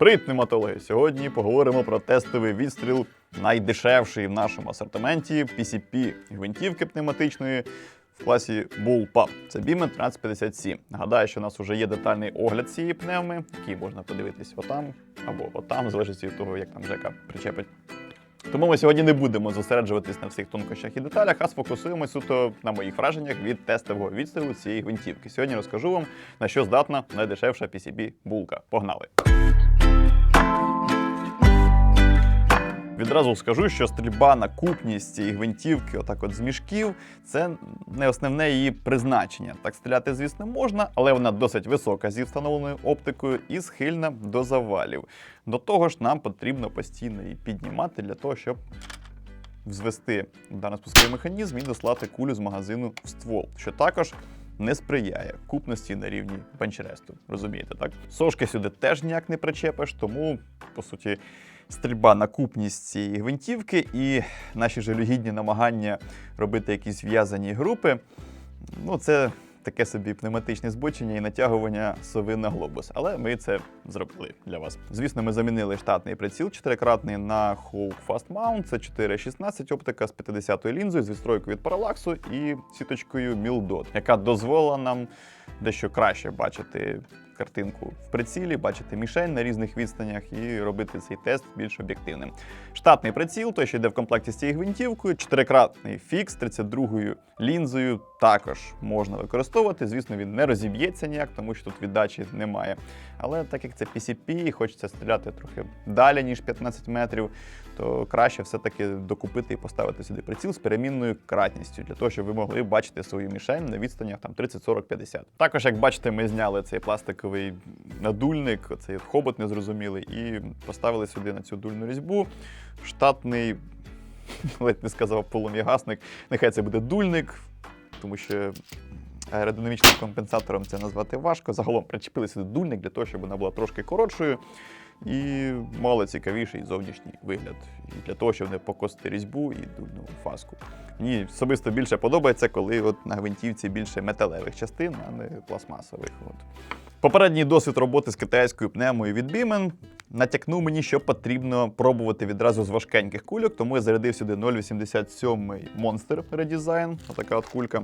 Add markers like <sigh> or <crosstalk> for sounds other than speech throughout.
Привіт, пневматологи! Сьогодні поговоримо про тестовий відстріл найдешевший в нашому асортименті PCP гвинтівки пневматичної в класі Bullpup. Це Beamer 1357. Нагадаю, що у нас вже є детальний огляд цієї пневми, який можна подивитись отам або отам, в залежності від того, як там Жека причепить. Тому ми сьогодні не будемо зосереджуватись на всіх тонкощах і деталях, а сфокусуємося суто на моїх враженнях від тестового відстрілу цієї гвинтівки. Сьогодні розкажу вам, на що здатна найдешевша PCB булка. Погнали! Відразу скажу, що стрільба на купність цієї гвинтівки, отак от з мішків, це не основне її призначення. Так стріляти, звісно, можна, але вона досить висока зі встановленою оптикою і схильна до завалів. До того ж, нам потрібно постійно її піднімати для того, щоб взвести даний спусковий механізм і дослати кулю з магазину в ствол, що також не сприяє купності на рівні бенчресту. Розумієте, так? Сошки сюди теж ніяк не причепиш, тому, по суті, стрільба на купність цієї гвинтівки і наші жалюгідні намагання робити якісь в'язані групи. Ну, це таке собі пневматичне збочення і натягування сови на глобус. Але ми це зробили для вас. Звісно, ми замінили штатний приціл чотирикратний на Hawk Fast Mount. Це 4,16 оптика з 50-ю лінзою з відстройкою від паралаксу і сіточкою Mildot, яка дозволила нам дещо краще бачити картинку в прицілі, бачити мішень на різних відстанях і робити цей тест більш об'єктивним. Штатний приціл, той, що йде в комплекті з цією гвинтівкою, чотирикратний фікс 32-ю лінзою також можна використовувати. Звісно, він не розіб'ється ніяк, тому що тут віддачі немає. Але так як це PCP, хочеться стріляти трохи далі, ніж 15 метрів, то краще все-таки докупити і поставити сюди приціл з перемінною кратністю, для того, щоб ви могли бачити свою мішень на відстанях там 30, 40, 50. Також, як бачите, ми зняли цей пластиковий надульник, цей хобот незрозумілий, і поставили сюди на цю дульну різьбу. Штатний, <laughs> ледь не сказав полум'ягасник, нехай це буде дульник, тому що аеродинамічним компенсатором це назвати важко. Загалом причепили сюди дульник для того, щоб вона була трошки коротшою і мала цікавіший зовнішній вигляд. І для того, щоб не покосити різьбу і дульну фаску. Мені особисто більше подобається, коли от на гвинтівці більше металевих частин, а не пластмасових. От. Попередній досвід роботи з китайською пневмою від Бімен натякнув мені, що потрібно пробувати відразу з важкеньких кульок, тому я зарядив сюди 0,87 Monster Redesign, отака от кулька.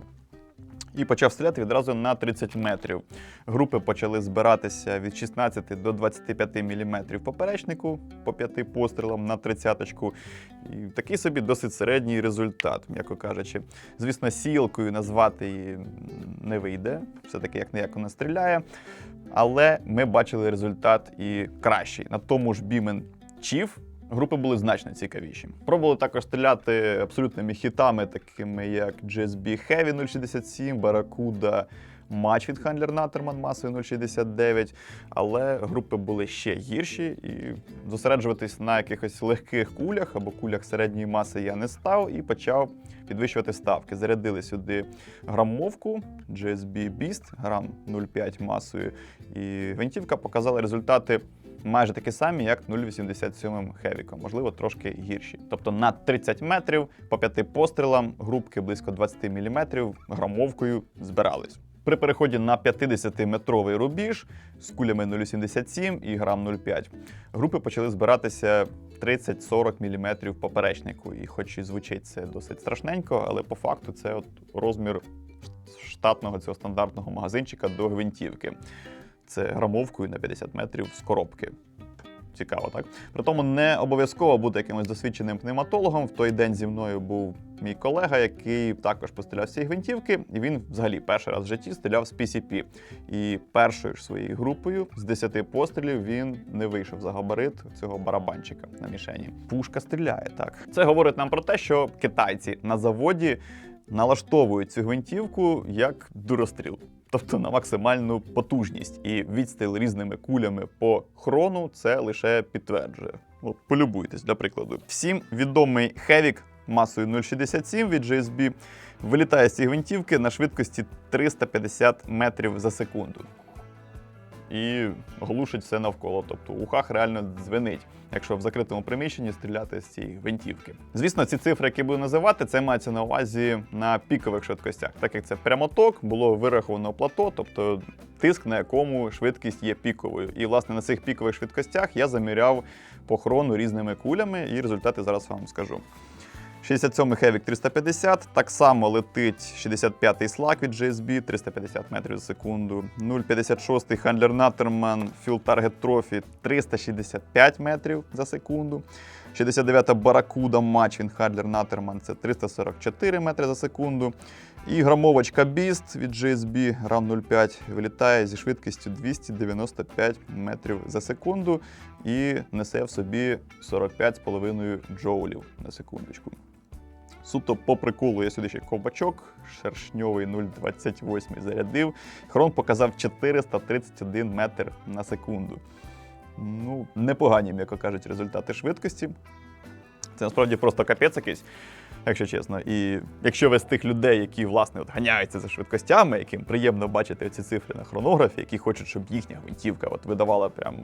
І почав стріляти відразу на 30 метрів. Групи почали збиратися від 16 до 25 мм поперечнику по 5 пострілам на 30-ку. І такий собі досить середній результат, м'яко кажучи. Звісно, сілкою назвати її не вийде, все-таки як не як вона стріляє. Але ми бачили результат і кращий. На тому ж Бімен Chief групи були значно цікавіші. Пробували також стріляти абсолютними хітами, такими як GSB Heavy 067, Barracuda Матч від Handler Natterman масою 0,69, але групи були ще гірші, і зосереджуватись на якихось легких кулях або кулях середньої маси я не став і почав підвищувати ставки. Зарядили сюди грамовку GSB Beast, грам 0,5 масою, і гвинтівка показала результати майже такі самі, як 0,87 Хевіком, можливо, трошки гірші. Тобто на 30 метрів по п'яти пострілам групки близько 20 мм грамовкою збирались. При переході на 50-метровий рубіж з кулями 0,77 і грам 0,5 групи почали збиратися 30-40 мм поперечнику. І хоч і звучить це досить страшненько, але по факту це от розмір штатного цього стандартного магазинчика до гвинтівки. Це грамовкою на 50 метрів з коробки. Цікаво, так? При тому не обов'язково бути якимось досвідченим пневматологом. В той день зі мною був мій колега, який також постріляв з цієї гвинтівки, і він взагалі перший раз в житті стріляв з PCP. І першою ж своєю групою з 10 пострілів він не вийшов за габарит цього барабанчика на мішені. Пушка стріляє так. Це говорить нам про те, що китайці на заводі налаштовують цю гвинтівку як дуростріл. Тобто на максимальну потужність і відстріл різними кулями по хрону це лише підтверджує. От полюбуйтесь, для прикладу. Всім відомий Хевік масою 0,67 від GSB вилітає з цієї гвинтівки на швидкості 350 метрів за секунду. І глушить все навколо. Тобто у ухах реально дзвенить, якщо в закритому приміщенні стріляти з цієї гвинтівки. Звісно, ці цифри, які буду називати, це мається на увазі на пікових швидкостях, так як це прямоток, було вираховано плато, тобто тиск, на якому швидкість є піковою. І власне на цих пікових швидкостях я заміряв похорону різними кулями, і результати зараз вам скажу. 67-й Hevik 350, так само летить 65-й Slack від GSB 350 метрів за секунду. 0,56-й Handler Natterman Field Target Trophy 365 метрів за секунду. 69-та Barracuda Match від Handler Natterman це 344 метри за секунду. І грамовочка Beast від GSB RAM 05 вилітає зі швидкістю 295 метрів за секунду і несе в собі 45,5 джоулів на секундочку. Суто по приколу я сюди ще ковбачок, шершньовий 0,28 зарядив. Хрон показав 431 метр на секунду. Ну, непогані, м'яко кажуть, результати швидкості. Це насправді просто капець якийсь, якщо чесно. І якщо ви з тих людей, які власне от ганяються за швидкостями, яким приємно бачити ці цифри на хронографі, які хочуть, щоб їхня гвинтівка от видавала прям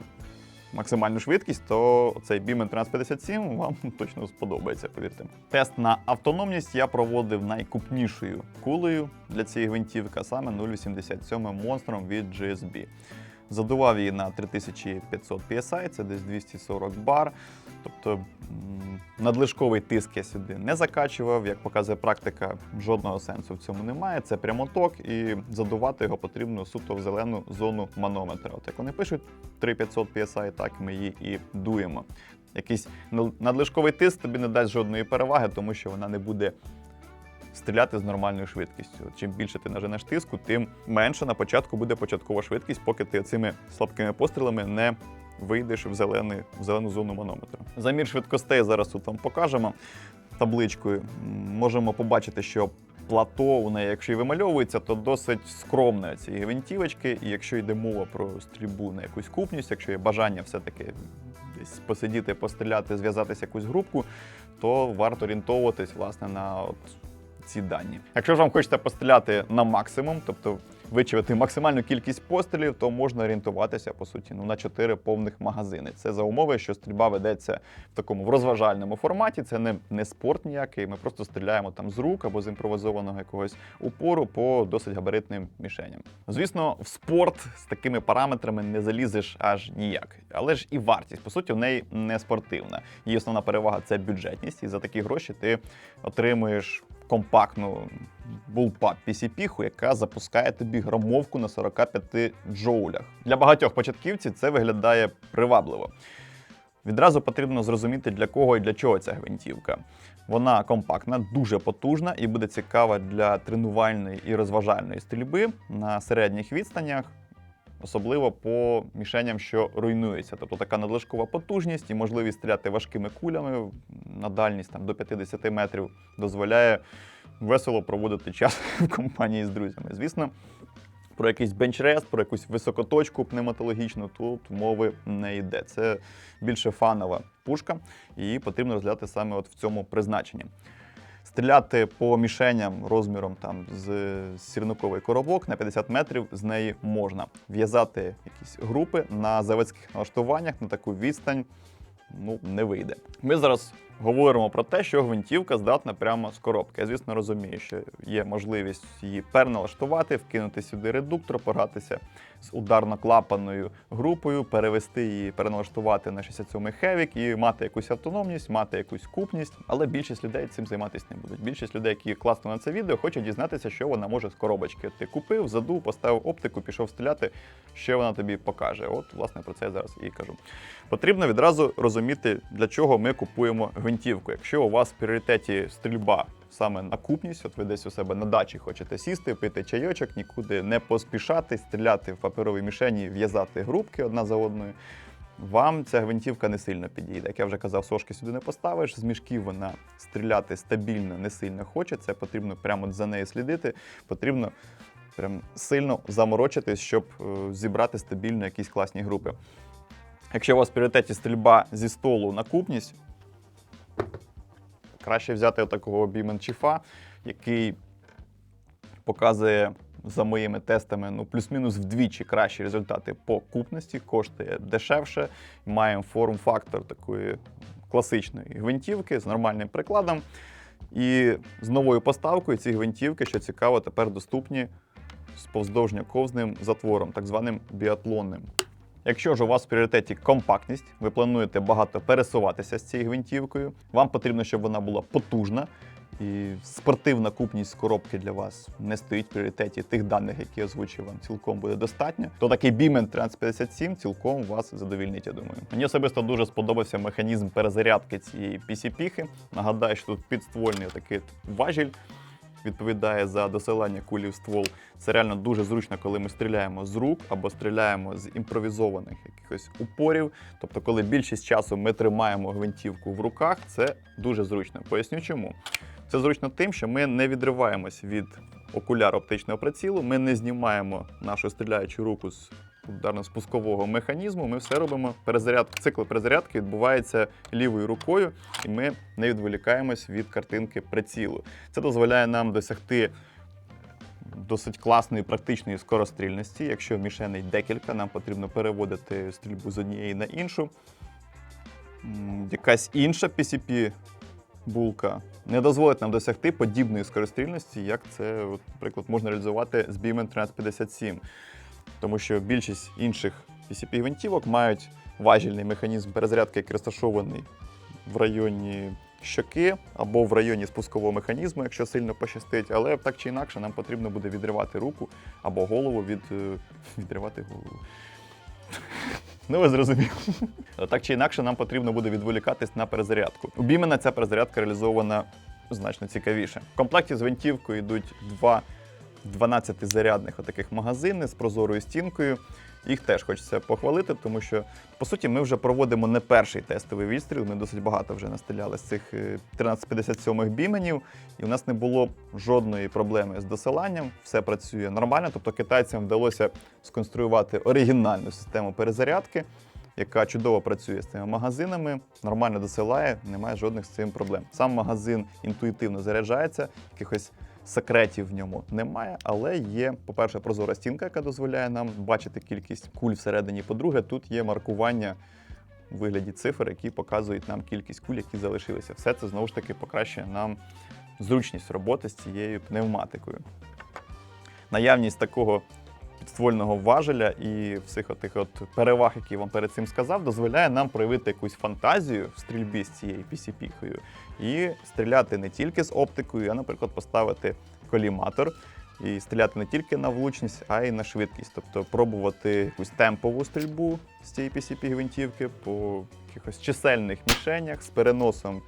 максимальну швидкість, то цей Beam 1357 вам <laughs> точно сподобається, повірте. Тест на автономність я проводив найкупнішою кулею для цієї гвинтівки, а саме 0,87 монстром від GSB. Задував її на 3500 PSI, це десь 240 бар. Тобто надлишковий тиск я сюди не закачував. Як показує практика, жодного сенсу в цьому немає. Це прямоток, і задувати його потрібно суто в зелену зону манометра. От як вони пишуть 3500 PSI, так ми її і дуємо. Якийсь надлишковий тиск тобі не дасть жодної переваги, тому що вона не буде стріляти з нормальною швидкістю. Чим більше ти наженеш тиску, тим менше на початку буде початкова швидкість, поки ти цими слабкими пострілами не вийдеш в, зелений, в зелену зону манометра. Замір швидкостей зараз тут вам покажемо табличкою. Можемо побачити, що плато у неї, якщо і вимальовується, то досить скромне цієї гвинтівочки. І якщо йде мова про стрільбу на якусь купність, якщо є бажання все-таки десь посидіти, постріляти, зв'язатися якусь групку, то варто орієнтовуватись власне на от ці дані. Якщо ж вам хочеться постріляти на максимум, тобто вичавити максимальну кількість пострілів, то можна орієнтуватися по суті ну, на 4 повних магазини. Це за умови, що стрільба ведеться в такому в розважальному форматі. Це не, не спорт ніякий. Ми просто стріляємо там з рук або з імпровізованого якогось упору по досить габаритним мішеням. Звісно, в спорт з такими параметрами не залізеш аж ніяк. Але ж і вартість, по суті, в неї не спортивна. Її основна перевага це бюджетність, і за такі гроші ти отримуєш компактну bullpup PCP, яка запускає тобі грамовку на 45 джоулях. Для багатьох початківців це виглядає привабливо. Відразу потрібно зрозуміти, для кого і для чого ця гвинтівка. Вона компактна, дуже потужна і буде цікава для тренувальної і розважальної стрільби на середніх відстанях, особливо по мішеням, що руйнуються. Тобто така надлишкова потужність і можливість стріляти важкими кулями на дальність там, до 50 метрів дозволяє весело проводити час <laughs> в компанії з друзями. Звісно, про якийсь бенчрест, про якусь високоточку пневматологічну тут мови не йде. Це більше фанова пушка, і потрібно розглядати саме от в цьому призначенні. Стріляти по мішеням розміром там з сірниковий коробок на 50 метрів з неї можна. В'язати якісь групи на заводських налаштуваннях на таку відстань ну, не вийде. Ми зараз говоримо про те, що гвинтівка здатна прямо з коробки. Я, звісно, розумію, що є можливість її переналаштувати, вкинути сюди редуктор, погратися з ударно-клапанною групою, перевести її, переналаштувати на 67-й Hevik і мати якусь автономність, мати якусь купність. Але більшість людей цим займатися не будуть. Більшість людей, які класно на це відео, хочуть дізнатися, що вона може з коробочки. Ти купив, задув, поставив оптику, пішов стріляти, що вона тобі покаже. От, власне, про це я зараз і кажу. Потрібно відразу розуміти, для чого ми купуємо гвинтівку. Якщо у вас в пріоритеті стрільба саме на купність, от ви десь у себе на дачі хочете сісти, пити чайочок, нікуди не поспішати, стріляти в паперовій мішені, в'язати групки одна за одною. Вам ця гвинтівка не сильно підійде. Як я вже казав, сошки сюди не поставиш. З мішків вона стріляти стабільно не сильно хоче. Це потрібно прямо за нею слідити. Потрібно прям сильно заморочитись, щоб е, зібрати стабільно якісь класні групи. Якщо у вас в пріоритеті стрільба зі столу на купність, краще взяти такого біман чіфа, який показує за моїми тестами, ну плюс-мінус вдвічі кращі результати по купності, коштує дешевше. Маємо форм-фактор такої класичної гвинтівки з нормальним прикладом. І з новою поставкою ці гвинтівки, що цікаво, тепер доступні з повздовжньо-ковзним затвором, так званим біатлонним. Якщо ж у вас в пріоритеті компактність, ви плануєте багато пересуватися з цією гвинтівкою, вам потрібно, щоб вона була потужна. І спортивна купність коробки для вас не стоїть в пріоритеті тих даних, які я озвучив вам, цілком буде достатньо. То такий Beeman 1357 цілком вас задовільнить, я думаю. Мені особисто дуже сподобався механізм перезарядки цієї PCP-хи. Нагадаю, що тут підствольний такий важіль відповідає за досилання кулі в ствол. Це реально дуже зручно, коли ми стріляємо з рук або стріляємо з імпровізованих якихось упорів. Тобто, коли більшість часу ми тримаємо гвинтівку в руках, це дуже зручно. Поясню чому. Це зручно тим, що ми не відриваємось від окуляра оптичного прицілу, ми не знімаємо нашу стріляючу руку з ударно-спускового механізму. Ми все робимо. Перезаряд, цикл перезарядки відбувається лівою рукою, і ми не відволікаємось від картинки прицілу. Це дозволяє нам досягти досить класної практичної скорострільності. Якщо мішеней декілька, нам потрібно переводити стрільбу з однієї на іншу. Якась інша PCP булка не дозволить нам досягти подібної скорострільності, як це, наприклад, можна реалізувати з Beeman 1357. Тому що більшість інших PCP гвинтівок мають важільний механізм перезарядки, який розташований в районі щоки або в районі спускового механізму, якщо сильно пощастить. Але так чи інакше нам потрібно буде відривати руку або голову від е, <laughs> відривати голову. <laughs> Ну, ви зрозуміли. <laughs> Так чи інакше, нам потрібно буде відволікатись на перезарядку. У Бімена ця перезарядка реалізована значно цікавіше. В комплекті з гвинтівкою йдуть два 12-зарядних отаких магазини з прозорою стінкою. Їх теж хочеться похвалити, тому що по суті ми вже проводимо не перший тестовий відстріл. Ми досить багато вже настріляли з цих е, 1357 біменів, і у нас не було жодної проблеми з досиланням. Все працює нормально. Тобто китайцям вдалося сконструювати оригінальну систему перезарядки, яка чудово працює з цими магазинами, нормально досилає, немає жодних з цим проблем. Сам магазин інтуїтивно заряджається, якихось секретів в ньому немає, але є, по-перше, прозора стінка, яка дозволяє нам бачити кількість куль всередині. По-друге, тут є маркування у вигляді цифр, які показують нам кількість куль, які залишилися. Все це знову ж таки покращує нам зручність роботи з цією пневматикою. Наявність такого підствольного важеля і всіх отих от переваг, які я вам перед цим сказав, дозволяє нам проявити якусь фантазію в стрільбі з цією PCP-хою і стріляти не тільки з оптикою, а, наприклад, поставити коліматор і стріляти не тільки на влучність, а й на швидкість. Тобто пробувати якусь темпову стрільбу з цієї PCP-гвинтівки по якихось чисельних мішенях з переносом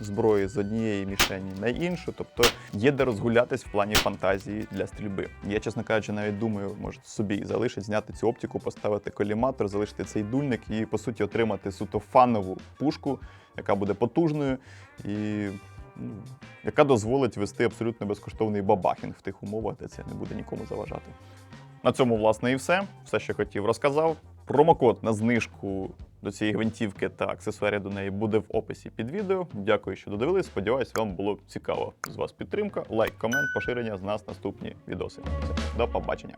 зброї з однієї мішені на іншу. Тобто є де розгулятись в плані фантазії для стрільби. Я, чесно кажучи, навіть думаю, може собі залишить, зняти цю оптику, поставити коліматор, залишити цей дульник і, по суті, отримати суто фанову пушку, яка буде потужною і. ну, Яка дозволить вести абсолютно безкоштовний бабахінг в тих умовах, де це не буде нікому заважати. На цьому, власне, і все. Все, що хотів, розказав. Промокод на знижку до цієї гвинтівки та аксесуарів до неї буде в описі під відео. Дякую, що додивились. Сподіваюсь, вам було цікаво. З вас підтримка, лайк, комент, поширення з нас наступні відоси. До побачення.